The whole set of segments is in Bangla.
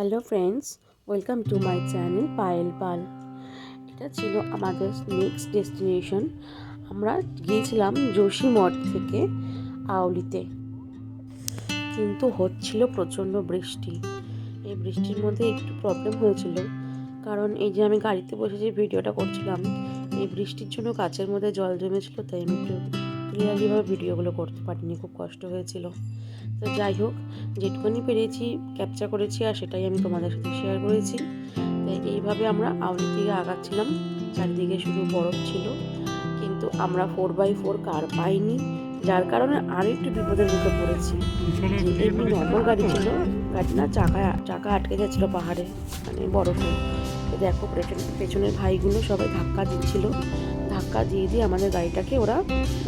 Hello friends welcome to my channel Payel Pal এটা ছিল আমাদের নেক্সট ডেস্টিনেশন আমরা গিয়েছিলাম যোশী মঠ থেকে আউলিতে কিন্তু হচ্ছিল প্রচণ্ড বৃষ্টি। এই বৃষ্টির মধ্যে একটু প্রবলেম হয়েছিল। কারণ এই যে আমি গাড়িতে বসে যে ভিডিওটা করছিলাম, এই বৃষ্টির জন্য কাচের মধ্যে জল জমেছিল, তাই আমি একটু ক্লিয়ারলিভাবে ভিডিওগুলো করতে পারিনি খুব কষ্ট হয়েছিল। তো যাই হোক যেটুকুনি পেরেছি ক্যাপচার করেছি আর সেটাই আমি তোমাদের সাথে শেয়ার করেছি। তাই এইভাবে আমরা আউলির দিকে আগাচ্ছিলাম চারিদিকে শুধু বরফ ছিল। কিন্তু আমরা ফোর বাই ফোর কার পাইনি যার কারণে আরও একটু বিপদের মুখে পড়েছি। এমনি নর্মাল গাড়ি ছিল গাড়ি না চাকা চাকা আটকে যাচ্ছিল পাহাড়ে মানে বরফে। দেখো পেছনের ভাইগুলো সবাই ধাক্কা দিচ্ছিল। ধাক্কা দিয়ে দিয়ে আমাদের গাড়িটাকে ওরা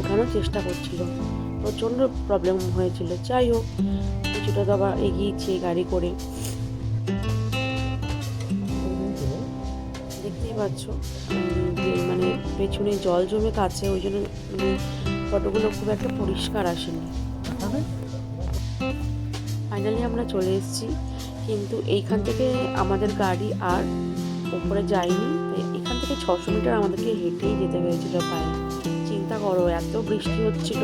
উঠানোর চেষ্টা করছিল। প্রচণ্ড প্রবলেম হয়েছিল। যাই হোক, কিছুটা তো আবার এগিয়েছে গাড়ি করে। দেখতেই পাচ্ছ মানে পেছনে জল জমে কাছে, ওই জন্য মানে ফটোগুলো খুব একটা পরিষ্কার আসেনি। ফাইনালি আমরা চলে এসেছি, কিন্তু এইখান থেকে আমাদের গাড়ি আর উপরে যায়নি থেকে ছশো মিটার আমাদেরকে হেঁটেই যেতে হয়েছিল পায়ে চিন্তা করো, এত বৃষ্টি হচ্ছিল,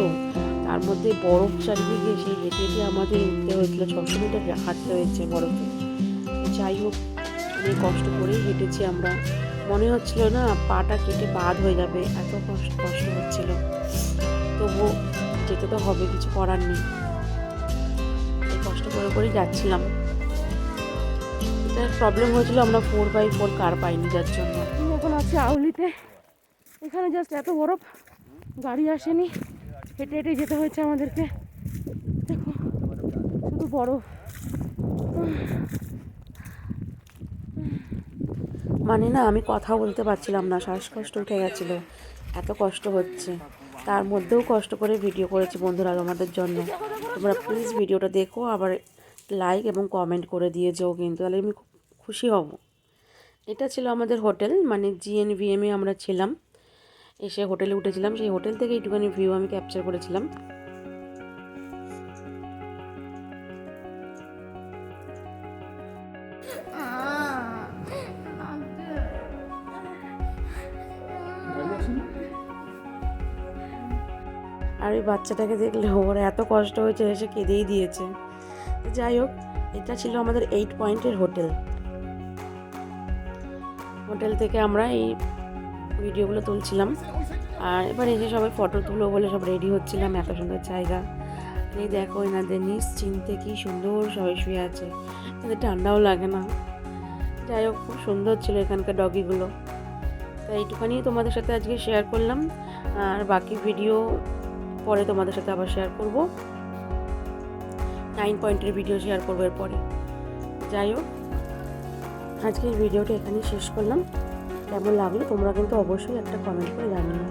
তার মধ্যে বরফ চারিদিকে সেই হেঁটে হেঁটে আমাদের উঠতে হয়েছিল, ছশো মিটার হাঁটতে হয়েছে বরফে। যাই হোক, অনেক কষ্ট করেই হেঁটেছি আমরা। মনে হচ্ছিল না, পাটা কেটে বাদ হয়ে যাবে, এত কষ্ট কষ্ট হচ্ছিল। তবুও যেতে তো হবে, কিছু করার নেই। কষ্ট করে করেই যাচ্ছিলাম। প্রবলেম হয়েছিল আমরা ফোর বাই ফোর কার পাইনি যার জন্য। আছি আউলিতে। এখানে জাস্ট এত বরফ, গাড়ি আসেনি। হেঁটে হেঁটে যেতে হয়েছে আমাদেরকে। দেখো, শুধু বরফ। মানে না, আমি কথা বলতে পারছিলাম না, শ্বাসকষ্ট উঠে গেছিল। এত কষ্ট হচ্ছে। তার মধ্যেও কষ্ট করে ভিডিও করেছি বন্ধুরা তোমাদের জন্য। তোমরা প্লিজ ভিডিওটা দেখো, আবার লাইক এবং কমেন্ট করে দিয়ে যেও কিন্তু। তাহলে আমি খুশি হব। এটা ছিল আমাদের হোটেল মানে জিএনভিএমে আমরা ছিলাম। এসে হোটেলে উঠেছিলাম। সেই হোটেল থেকে একটুখানি ভিউ আমি ক্যাপচার করেছিলাম। আর ওই বাচ্চাটাকে দেখলে ওর এত কষ্ট হয়েছে, এসে কেঁদেই দিয়েছে। যাই হোক, এটা ছিল আমাদের এইট পয়েন্টের হোটেল। হোটেল থেকে আমরা এই ভিডিওগুলো তুলছিলাম। আর এবার এসে সবাই ফটো তুলো বলে সব রেডি হচ্ছিলাম, এত সুন্দর জায়গা। এই দেখো এনাদের নিশ্চিন্তে কি সুন্দর সবাই শুয়ে আছে। তাদের ঠান্ডাও লাগে না। যাই হোক, খুব সুন্দর ছিল এখানকার ডগিগুলো তাই এইটুখানি তোমাদের সাথে আজকে শেয়ার করলাম। আর বাকি ভিডিও পরে তোমাদের সাথে আবার শেয়ার করব। নাইন পয়েন্টের ভিডিও শেয়ার করব এরপরে। যাই হোক। আজকের ভিডিওটা এখানেই শেষ করলাম। কেমন লাগল তোমরা কিন্তু অবশ্যই একটা কমেন্ট করে জানিও।